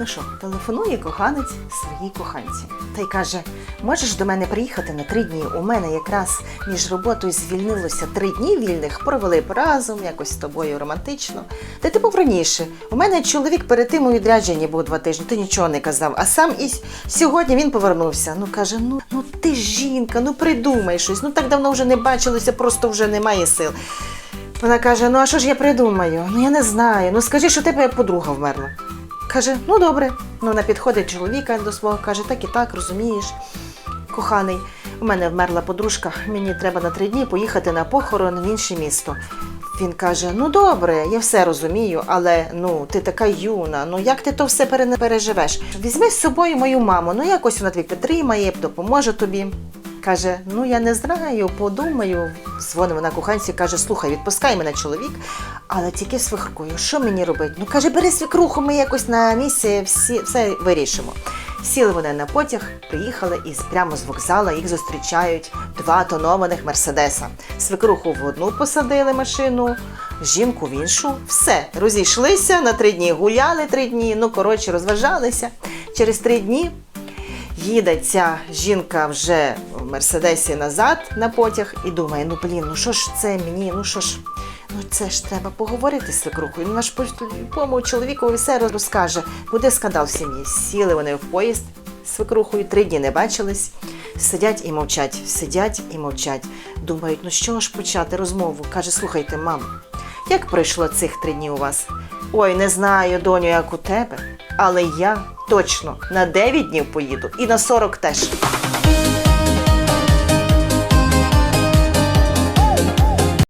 Ну що, телефонує коханець своїй коханці та й каже: можеш до мене приїхати на три дні? У мене якраз між роботою звільнилося три дні вільних, провели б разом, якось з тобою романтично. Та ти був раніше. У мене чоловік перед тим у відрядженні був два тижні, ти нічого не казав. А сам і сьогодні він повернувся. Ну каже: ну, ну ти жінка, ну придумай щось. Ну так давно вже не бачилося, просто вже немає сил. Вона каже: Ну а що ж я придумаю? Ну я не знаю. Ну скажи, що тебе подруга вмерла. Каже, ну добре. Ну вона підходить чоловіка до свого, каже, так і так, розумієш. Коханий, у мене вмерла подружка, мені треба на три дні поїхати на похорон в інше місто. Він каже: Ну добре, я все розумію, але ну ти така юна, ну як ти то все пере- переживеш? Візьми з собою мою маму, ну якось вона тобі підтримає, допоможе тобі. Каже: Ну я не знаю, подумаю. Дзвонить вона коханці, каже: Слухай, відпускай мене чоловік, але тільки з. Що мені робити? Ну каже, бери свекруху, ми якось на місці всі все вирішимо. Сіли вони на потяг, приїхали і прямо з вокзала їх зустрічають два тонованих мерседеса. Свекруху в одну посадили машину, жінку в іншу. Все, розійшлися на три дні, гуляли три дні. Ну коротше, розважалися. Через три дні їде ця жінка вже в мерседесі назад на потяг і думає: ну блін, ну що ж це мені? Ну що ж, ну це ж треба поговорити з свекрухою. Ну наш по чоловікові все розкаже. Буде скандал в сім'ї. Сіли вони в поїзд свекрухою, три дні не бачились. Сидять і мовчать, сидять і мовчать. Думають, ну чого ж почати розмову? Каже, слухайте, мам, як пройшло цих три дні у вас? Ой, не знаю, доню, як у тебе, але я точно на 9 днів поїду і на 40 теж.